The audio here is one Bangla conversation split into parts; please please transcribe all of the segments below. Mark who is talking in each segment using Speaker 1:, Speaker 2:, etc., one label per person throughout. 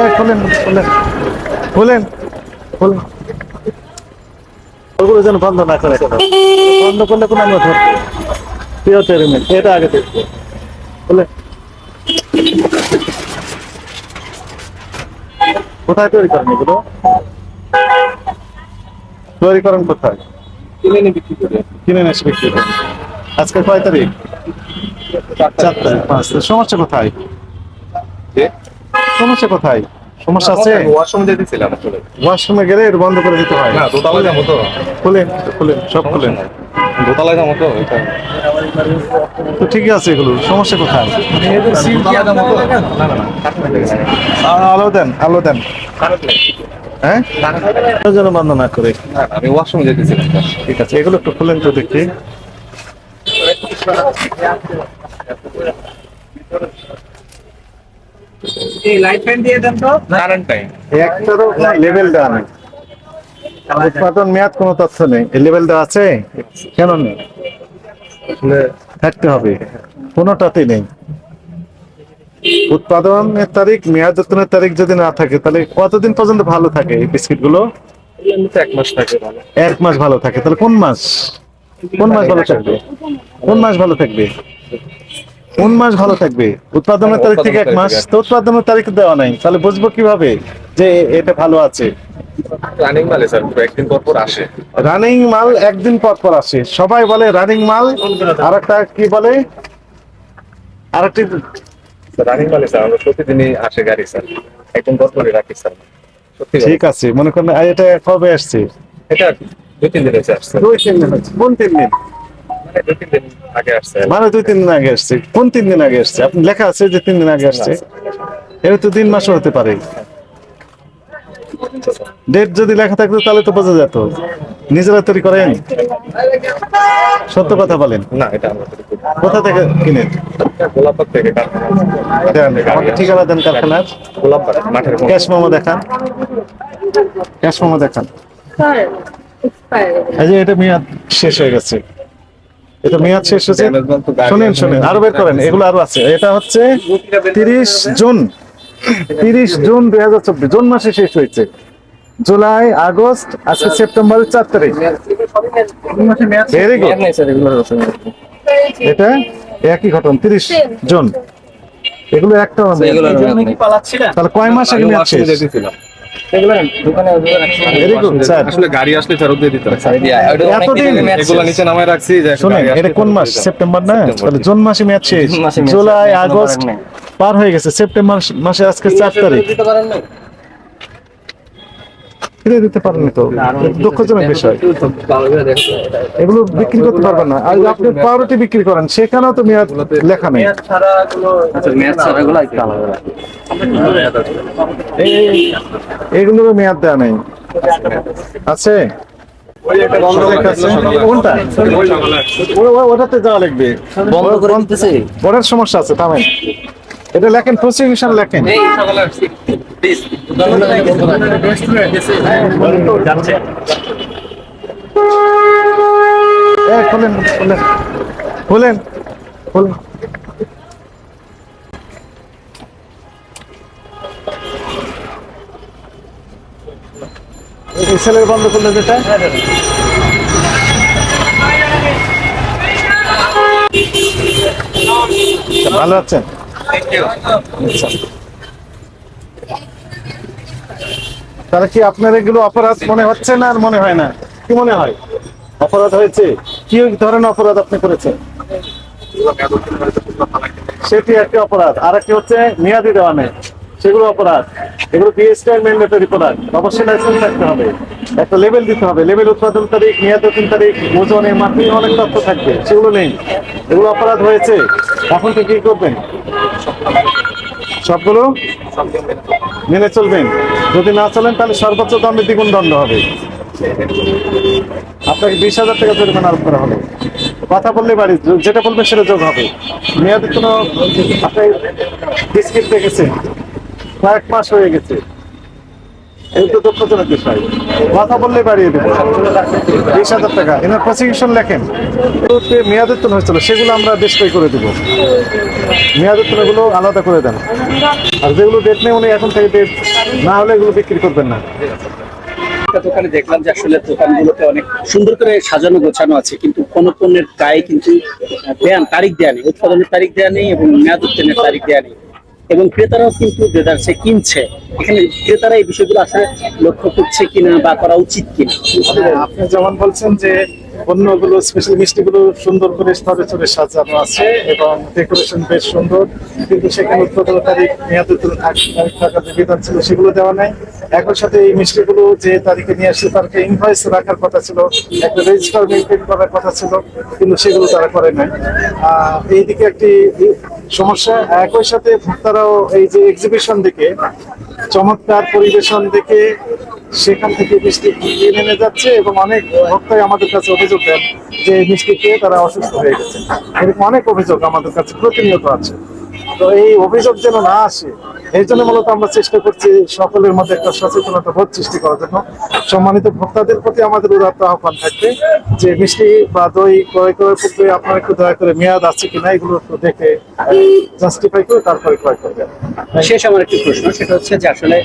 Speaker 1: এ, খোলেন খোলেন। খোলেন খোলেন ওগুলো যেন বন্ধ না করে বন্ধ করলে কোনো আমরা ধরবো। প্রিয় টেরিমেন্ট এটা আগে দেখব। খোলেন। কোথায় তৈরি করেন এগুলো? তৈরি করেন কোথায়?
Speaker 2: কিনে নিয়ে বিক্রি করে।
Speaker 1: কিনে বিক্রি করেন। আজকে কয় তারিখ? চার তারিখ পাঁচ সমস্যা কোথায়? সমস্যা কোথায়? সমস্যা আছে?
Speaker 2: ওয়াশরুম যেতেছিলাম আসলে।
Speaker 1: ওয়াশরুমে গেলে এর বন্ধ করে দিতে হয়।
Speaker 2: না দোতলায় যাব তো।
Speaker 1: খুলেন খুলেন সব খুলেন।
Speaker 2: দোতলায় যাব তো এটা।
Speaker 1: তো ঠিকই আছে এগুলো সমস্যা কোথায়? আলো দেন আলো দেন। হ্যাঁ? যেন বন্ধ না করে।
Speaker 2: আমি ওয়াশরুম যেতেছিলাম।
Speaker 1: ঠিক আছে এগুলো একটু খুলেন তো দেখি।
Speaker 3: লাইট ফ্যান দিয়ে দেন তো।
Speaker 2: কারেন্ট টাইম
Speaker 1: একটারও লেভেল দেওয়া নেই। উৎপাদন মেয়াদ কোনো তথ্য নেই। এই লেভেল দেওয়া আছে? কেন নেই? থাকতে হবে। কোনোটাতেই নেই। উৎপাদনের তারিখ মেয়াদ উত্তনের তারিখ যদি না থাকে তাহলে কতদিন পর্যন্ত ভালো থাকে এই
Speaker 2: বিস্কিটগুলো এক মাস থাকে ভালো
Speaker 1: এক মাস ভালো থাকে। তাহলে কোন মাস? কোন মাস ভালো থাকবে? কোন মাস ভালো থাকবে? কোন মাস ভালো থাকবে? উৎপাদনের তারিখ থেকে এক মাস। তো উৎপাদনের তারিখ দেওয়া নাই। তাহলে বুঝব কীভাবে যে এটা ভালো আছে?
Speaker 2: রানিং মালে স্যার একদিন পর পর আসে।
Speaker 1: রানিং মাল একদিন পর পর আসে। সবাই বলে রানিং মাল। আর একটা কি বলে? আর একটি
Speaker 2: রানিং মালে স্যার আমরা প্রতিদিনই আসে গাড়ি স্যার একদিন পর পরই রাখি স্যার
Speaker 1: ঠিক আছে মনে করেন এটা কবে আসছে?
Speaker 2: এটা দুই তিন দিন হয়েছে আসছে।
Speaker 1: দুই তিন দিন। কোন তিন দিন?
Speaker 2: মানে দুই তিন দিন আগে আসছে।
Speaker 1: মানে দুই তিন দিন আগে আসছে। কোন তিন দিন আগে আসছে? আপনি লেখা আছে যে তিন দিন আগে আসছে। এটা তো দিন মাসও হতে পারে। ডেট যদি লেখা থাকতো তাহলে তো বোঝা যেত। নিজেরা তৈরি করেন। সত্য কথা বলেন।
Speaker 2: না এটা।
Speaker 1: কোথা থেকে কিনেন?
Speaker 2: এটা গোলাপবাগ থেকে কারখানা।
Speaker 1: দেন, আমাকে ঠিকানা দেন কারখানার।
Speaker 2: গোলাপবাগ মাঠের
Speaker 1: ক্যাশ মোমো দেখান। ক্যাশ মোমো দেখান।
Speaker 4: স্যার
Speaker 1: এই যে এটা মেয়াদ শেষ হয়ে গেছে। এটা মেয়াদ শেষ হয়েছে। শুনেন শুনেন আরও বের করেন এগুলো আরও আছে। এটা হচ্ছে তিরিশ জুন তিরিশ জুন দুই হাজার চব্বিশ জুন মাসে শেষ হয়েছে। জুলাই আগস্ট আজকে সেপ্টেম্বরের চার তারিখ। ভেরি গুড এটা একই ঘটনা তিরিশ জুন। এগুলো একটা তাহলে কয় মাস আগে মেয়াদ শেষ?
Speaker 2: আসলে গাড়ি আসলে ফেরত দিয়ে দিতে এগুলো নিচে নামায় রাখছি যে
Speaker 1: শুনেন
Speaker 2: গাড়ি আসলে
Speaker 1: এটা কোন মাস। সেপ্টেম্বর না? তাহলে জুন মাসে মেয়াদ শেষ। জুলাই আগস্ট পার হয়ে গেছে। সেপ্টেম্বর মাসে আজকে চার তারিখ। ফিরে দিতে পারেননি তো। দুঃখজনক বিষয়। এগুলো বিক্রি করতে পারবেন না। আর আপনি পাউরুটি বিক্রি করেন সেখানেও তো মেয়াদ লেখা নেই। এই- মেয়াদ দেওয়া নেই। আছে? ওটাতে যাওয়া লাগবে।
Speaker 3: বন্ধ করে
Speaker 1: সমস্যা আছে থামেন। এটা লেখেন প্রসিকিউশন লেখেন। খোলেন খোলেন খোলেন খোলেন। ছেলের বন্ধ করলে যেটা ভালো আছেন। তাহলে কি আপনার এগুলো অপরাধ মনে হচ্ছে না আর মনে হয় না? কি মনে হয়? অপরাধ হয়েছে? কি ধরনের অপরাধ আপনি করেছেন? সেটি একটি অপরাধ। আর একটি হচ্ছে মেয়াদি দেওয়া নেই সেগুলো অপরাধ। এগুলো বিএসটাই ম্যান্ডেটরি প্রোডাক্ট অবশ্যই লাইসেন্স থাকতে হবে। একটা লেভেল দিতে হবে। লেভেল উৎপাদন তারিখ, মেয়াদ উত্তোলন তারিখ, ওজনে মাপে অনেক তথ্য থাকবে। সেগুলো নেই। এগুলো অপরাধ হয়েছে। এখন তো কি করবেন? সবগুলো? মেনে চলবেন। যদি না চলেন, তাহলে সর্বোচ্চ দণ্ডে দ্বিগুণ দণ্ড হবে। আপনাকে বিশ হাজার টাকা জরিমানা আরোপ করা হবে। কথা বললে বাড়ি, যেটা বলবেন সেটা যোগ হবে। মেয়াদের কোনো, আপনি বিস্কিট দেখেছেন? কয়েক মাস হয়ে গেছে। এই দুঃখজনক বিষয় কথা বললে বাড়িয়ে দেবো। বিশ হাজার টাকা। এনার প্রসিকিউশন লেখেন। এগুলোতে মেয়াদোত্তর হয়েছিল সেগুলো আমরা ডিসপ্লে করে দেবো। আলাদা করে দেন। আর যেগুলো ডেট নেই উনি এখন থেকে ডেট না হলে এগুলো বিক্রি করবেন না।
Speaker 5: একটা দোকানে দেখলাম যে আসলে দোকানগুলোতে অনেক সুন্দর করে সাজানো গোছানো আছে কিন্তু কোন পণ্যের গায়ে কিন্তু দেয়ান তারিখ দেয়া নেই উৎপাদনের তারিখ দেয়া নেই এবং মেয়াদ উত্তীর্ণের তারিখ দেয়া নেই। এবং ক্রেতারাও কিন্তু দেদারসে কিনছে। এখানে ক্রেতারা এই বিষয়গুলো আসলে লক্ষ্য করছে কিনা বা করা উচিত কিনা।
Speaker 1: আপনি যেমন বলছেন যে অন্যগুলো স্পেশাল মিষ্টি গুলো সুন্দর করে স্তরে স্তরে সাজানো আছে এবং ডেকোরেশন বেশ সুন্দর। কিন্তু সেখানে উৎপাদন তারিখ মেয়াদের থাকা যে বিধান ছিল সেগুলো দেওয়া নাই। একই সাথে এই মিষ্টিগুলো যে তারিখে নিয়ে আসছে, তারকে ইনভয়েস রাখার কথা ছিল, একটা রেজিস্টার মেনটেন করার কথা ছিল, কিন্তু সেগুলো তারা করে নাই। এইদিকে একটি সমস্যা, একই সাথে ভোক্তারাও এই যে এক্সিবিশন দেখে, চমৎকার পরিবেশন দেখে সেখান থেকে মিষ্টি নিয়ে যাচ্ছে এবং অনেক ভক্তই আমাদের কাছে অভিযোগ দেন যে মিষ্টি খেয়ে তারা অসুস্থ হয়ে গেছে। এরকম অনেক অভিযোগ আমাদের কাছে প্রতিনিয়ত আছে। তো এই অভিযোগ যেন না আসে, এই জন্য মূলত আমরা চেষ্টা করছি সকলের মধ্যে একটা সচেতনতা বোধ সৃষ্টি করার জন্য। সম্মানিত ভোক্তাদের প্রতি আমাদের উদাত্ত আহ্বান থাকবে যে মিষ্টি বা দই ক্রয় করার পূর্বে আপনারা একটু দয়া করে মেয়াদ আছে কিনা এগুলো একটু দেখে জাস্টিফাই করে তারপরে ক্রয় করবেন।
Speaker 5: শেষ আমার একটি প্রশ্ন, সেটা হচ্ছে যে আসলে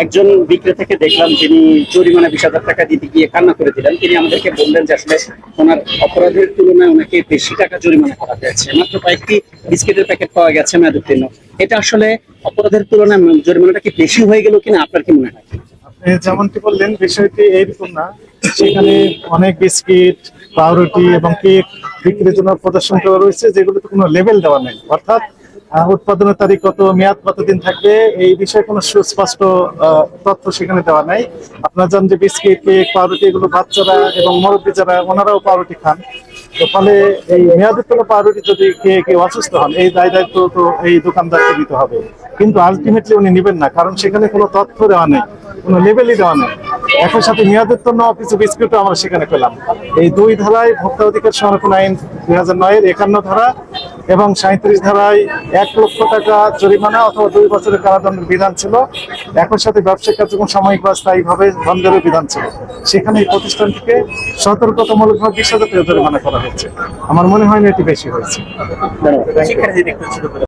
Speaker 5: একজন বিক্রেতাকে দেখলাম যিনি জরিমানা বিশ হাজার টাকা দিতে গিয়ে কান্না করে দিলেন। তিনি আমাদেরকে বললেন যে আসলে ওনার অপরাধের তুলনায় ওনাকে বেশি টাকা জরিমানা করা হয়েছে। মাত্র কয়েকটি বিস্কিটের প্যাকেট পাওয়া গেছে মেয়াদ এটা আসলে অপরাধের তুলনায় জরিমানাটা কি বেশি হয়ে গেল কিনা? আপনার কি মনে হয়?
Speaker 1: যেমনটি বললেন, বিষয়টি এইরকম না। সেখানে অনেক বিস্কিট, পাউরুটি এবং কেক বিক্রির জন্য প্রদর্শন করা রয়েছে, যেগুলোতে কোনো লেভেল দেওয়া নেই। অর্থাৎ উৎপাদনের তারিখ কত, মেয়াদ কতদিন থাকবে, এই বিষয়ে কোনো সুস্পষ্ট তথ্য সেখানে দেওয়া নাই। আপনারা জানেন যে বিস্কিট, কেক, পাউরুটি এগুলো বাচ্চারা এবং মুরব্বী যারা, ওনারাও পাউরুটি খান। তো ফলে এই তোলা পাউরুটি যদি কে কেউ অসুস্থ হন, এই দায় দায়িত্ব তো এই দোকানদারকে দিতে হবে। কিন্তু আলটিমেটলি উনি নেবেন না, কারণ সেখানে কোনো তথ্য দেওয়া নেই, কোনো লেভেলই দেওয়া নেই। একই সাথে মেয়াদের জন্য কিছু বিস্কুটও আমরা সেখানে পেলাম। এই দুই ধারায় ভোক্তা অধিকার সংরক্ষণ আইন দুই হাজার নয়ের একান্ন ধারা এবং সাঁত্রিশ ধারায় এক লক্ষ টাকা জরিমানা অথবা দুই বছরের কারাদণ্ডের বিধান ছিল। একই সাথে ব্যবসায়িক কার্যক্রম সাময়িক বা স্থায়ীভাবে বন্ধেরও বিধান ছিল। সেখানে এই প্রতিষ্ঠানটিকে সতর্কতামূলকভাবে বিশ হাজার টাকা জরিমানা করা হয়েছে। আমার মনে হয় না এটি বেশি হয়েছে।